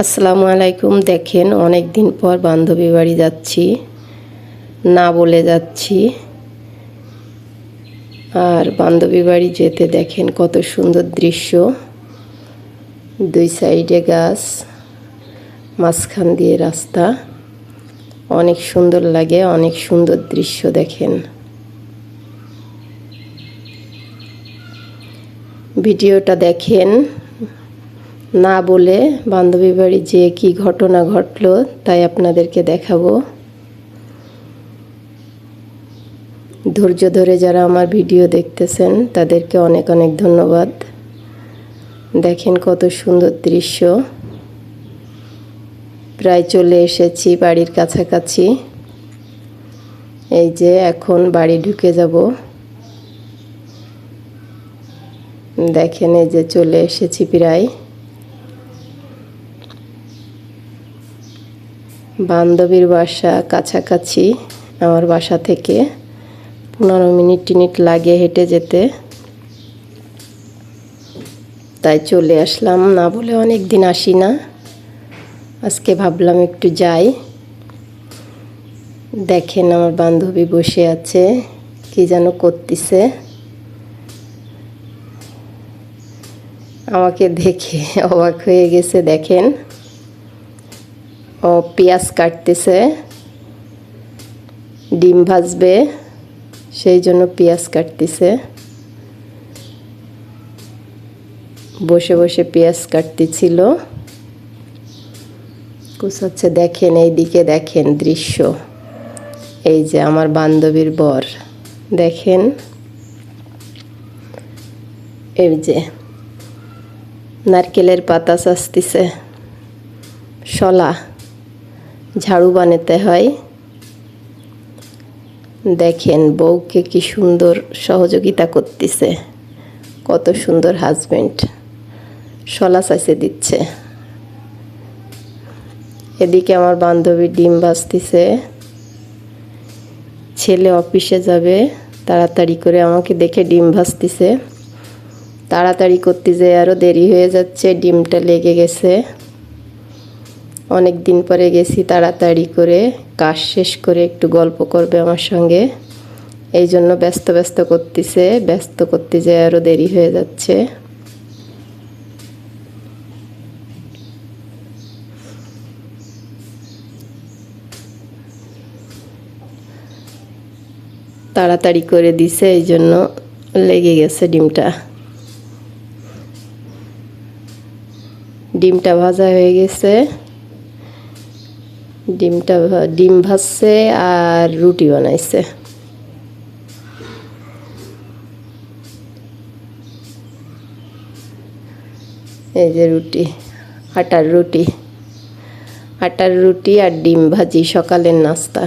আসসালামু আলাইকুম। দেখেন অনেক দিন পর বান্ধবী বাড়ি যাচ্ছি। না বলে যাচ্ছি। আর বান্ধবী বাড়ি যেতে দেখেন, কত সুন্দর দৃশ্য। দুই সাইডে গাছ, মাঝখান দিয়ে রাস্তা। অনেক সুন্দর লাগে, অনেক সুন্দর দৃশ্য দেখেন। ভিডিওটা দেখেন। না বলে বান্ধবী বাড়ি যে কি ঘটনা ঘটলো তাই আপনাদেরকে দেখাবো। ধৈর্য ধরে যারা আমার ভিডিও দেখতেছেন, তাদেরকে অনেক অনেক ধন্যবাদ। দেখেন কত সুন্দর দৃশ্য। প্রায় চলে এসেছি বাড়ির কাছাকাছি। এই যে এখন বাড়ি ঢুকে যাব। দেখেন এই যে চলে এসেছি প্রায়। বান্ধবীর বাসা কাছাকাছি, আমার বাসা থেকে পনেরো মিনিট টিনিট লাগে হেঁটে যেতে। তাই চলে আসলাম, না বলে অনেক দিন আসি না। আজকে ভাবলাম একটু যাই। দেখেন আমার বান্ধবী বসে আছে, কি যেন করতেছে। আমাকে দেখে অবাক হয়ে গেছে, দেখেন। ও পেঁয়াজ কাটতেছে, ডিম ভাজবে, সেই জন্য পেঁয়াজ কাটতেছে। বসে বসে পেঁয়াজ কাটতেছিল। কুচাচ্ছে দেখেন এই দিকে দেখেন দৃশ্য। এই যে আমার বান্ধবীর বর, দেখেন। এই যে নারকেলের পাতা চাচতেছে শলা। ঝাড়ু বানাতে হয়। দেখেন বউকে কি সুন্দর সহযোগিতা করতেছে। কত সুন্দর হাজবেন্ড শলা চাইছে দিচ্ছে। এদিকে আমার বান্ধবী ডিম ভাজতেছে। ছেলে অফিসে যাবে, তাড়াতাড়ি করে আমাকে দেখে ডিম ভাজতেছে। তাড়াতাড়ি করতে যেয়ে আরও দেরি হয়ে যাচ্ছে, ডিমটা লেগে গেছে। অনেক দিন পরে গেছি তাড়াতাড়ি করে, কাজ শেষ করে একটু গল্প করবে আমার সঙ্গে। এই জন্য ব্যস্ত ব্যস্ত করতেছে, ব্যস্ত করতে যেয়ে আরও দেরি হয়ে যাচ্ছে। তাড়াতাড়ি করে দিছে, এই জন্য লেগে গেছে ডিমটা। ডিমটা ভাজা হয়ে গেছে। ডিমটা ডিম ভাজছে আর রুটি বানাইছে। এই যে রুটি, আটার রুটি। আটার রুটি আর ডিম ভাজি, সকালের নাস্তা।